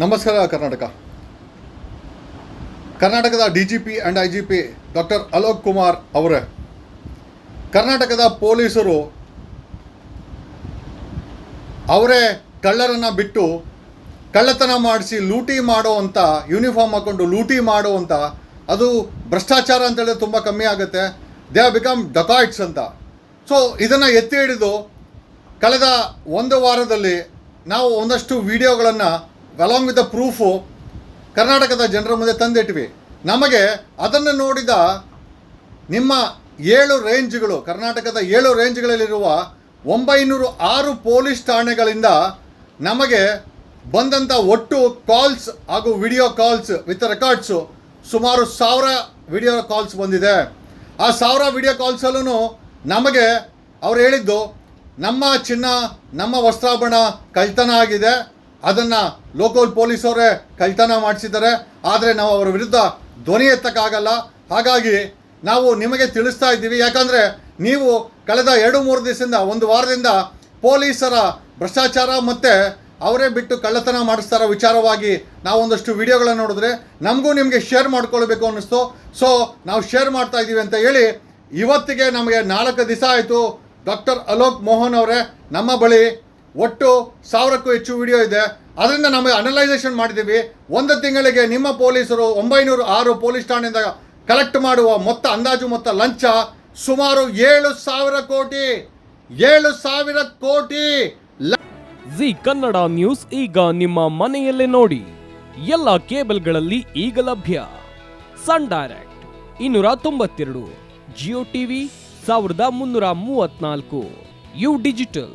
ನಮಸ್ಕಾರ ಕರ್ನಾಟಕ. ಕರ್ನಾಟಕದ D G P and I G P doctor Alok Kumar ಅವರೇ. ಕರ್ನಾಟಕದ ಪೊಲೀಸರು ಅವರೇ ಕಳ್ಳರನ್ನು ಬಿಟ್ಟು ಕಳ್ಳತನ ಮಾಡಿಸಿ ಲೂಟಿ ಮಾಡೋ ಅಂತ ಯೂನಿಫಾರ್ಮ್ ಹಾಕ್ಕೊಂಡು ಲೂಟಿ ಮಾಡೋ ಅಂತ, ಅದು ಭ್ರಷ್ಟಾಚಾರ ಅಂತೇಳಿದ್ರೆ ತುಂಬ ಕಮ್ಮಿ ಆಗುತ್ತೆ. ದೇ ಆರ್ ಬಿಕಮ್ ಡಕಾಯ್ಟ್ಸ್ ಅಂತ. ಸೊ ಇದನ್ನು ಎತ್ತಿ ಹಿಡಿದು ಕಳೆದ ಒಂದು ವಾರದಲ್ಲಿ ನಾವು ಒಂದಷ್ಟು ವಿಡಿಯೋಗಳನ್ನು ಅಲಾಂಗ್ ವಿತ್ ದ ಪ್ರೂಫು ಕರ್ನಾಟಕದ ಜನರ ಮುಂದೆ ತಂದಿಟ್ವಿ ನಮಗೆ ಅದನ್ನು ನೋಡಿದ ನಿಮ್ಮ ಏಳು ರೇಂಜ್ಗಳು ಕರ್ನಾಟಕದ ಏಳು ರೇಂಜ್ಗಳಲ್ಲಿರುವ ಒಂಬೈನೂರು ಆರು ಪೊಲೀಸ್ ಠಾಣೆಗಳಿಂದ ನಮಗೆ ಬಂದಂಥ ಒಟ್ಟು ಕಾಲ್ಸ್ ಹಾಗೂ ವಿಡಿಯೋ ಕಾಲ್ಸ್ ವಿತ್ ರೆಕಾರ್ಡ್ಸು ಸುಮಾರು ಸಾವಿರ ವಿಡಿಯೋ ಕಾಲ್ಸ್ ಬಂದಿದೆ. ಆ ಸಾವಿರ ವಿಡಿಯೋ ಕಾಲ್ಸಲ್ಲೂ ನಮಗೆ ಅವ್ರು ಹೇಳಿದ್ದು, ನಮ್ಮ ಚಿನ್ನ, ನಮ್ಮ ವಸ್ತ್ರಾಭರಣ ಕಳ್ತನ ಆಗಿದೆ. ಅದನ್ನು ಲೋಕಲ್ ಪೊಲೀಸವರೇ ಕಳ್ತನ ಮಾಡಿಸಿದ್ದಾರೆ. ಆದರೆ ನಾವು ಅವರ ವಿರುದ್ಧ ಧ್ವನಿ ಎತ್ತಕ್ಕಾಗಲ್ಲ. ಹಾಗಾಗಿ ನಾವು ನಿಮಗೆ ತಿಳಿಸ್ತಾ ಇದ್ದೀವಿ. ಯಾಕಂದರೆ ನೀವು ಕಳೆದ ಎರಡು, ಮೂರು ದಿವಸದಿಂದ, ಒಂದು ವಾರದಿಂದ ಪೊಲೀಸರ ಭ್ರಷ್ಟಾಚಾರ ಮತ್ತು ಅವರೇ ಬಿಟ್ಟು ಕಳ್ಳತನ ಮಾಡಿಸ್ತಾರ ವಿಚಾರವಾಗಿ ನಾವೊಂದಷ್ಟು ವಿಡಿಯೋಗಳನ್ನು ನೋಡಿದ್ರೆ ನಮಗೂ ನಿಮಗೆ ಶೇರ್ ಮಾಡ್ಕೊಳ್ಬೇಕು ಅನ್ನಿಸ್ತು. ಸೊ ನಾವು ಶೇರ್ ಮಾಡ್ತಾ ಇದ್ದೀವಿ ಅಂತ ಹೇಳಿ ಇವತ್ತಿಗೆ ನಮಗೆ ನಾಲ್ಕು ದಿವಸ ಆಯಿತು. ಡಾಕ್ಟರ್ ಅಲೋಕ್ ಮೋಹನ್ ಅವರೇ ನಮ್ಮ ಬಳಿ ಒಟ್ಟು ಸಾವಿರಕ್ಕೂ ಹೆಚ್ಚು ವಿಡಿಯೋ ಇದೆ. ಅದರಿಂದ ನಮಗೆ ಅನಲೈಸೇಷನ್ ಮಾಡಿದ್ದೀವಿ ಒಂದು ತಿಂಗಳಿಗೆ ನಿಮ್ಮ ಪೊಲೀಸರು ಒಂಬೈನೂರು ಆರು ಪೊಲೀಸ್ ಠಾಣೆಯಿಂದ ಕಲೆಕ್ಟ್ ಮಾಡುವ ಮೊತ್ತ, ಅಂದಾಜು ಮೊತ್ತ ಲಂಚ ಸುಮಾರು ಏಳು ಸಾವಿರ ಕೋಟಿ. ಏಳು ಸಾವಿರ ಕೋಟಿ. ಜಿ ಕನ್ನಡ ನ್ಯೂಸ್ ಈಗ ನಿಮ್ಮ ಮನೆಯಲ್ಲೇ ನೋಡಿ. ಎಲ್ಲ ಕೇಬಲ್ಗಳಲ್ಲಿ ಈಗ ಲಭ್ಯ. ಸನ್ ಡೈರೆಕ್ಟ್ ಇನ್ನೂರ ತೊಂಬತ್ತೆರಡು, ಜಿಯೋ ಟಿವಿ ಸಾವಿರದ ಮುನ್ನೂರ ಮೂವತ್ನಾಲ್ಕು ಯು ಡಿಜಿಟಲ್.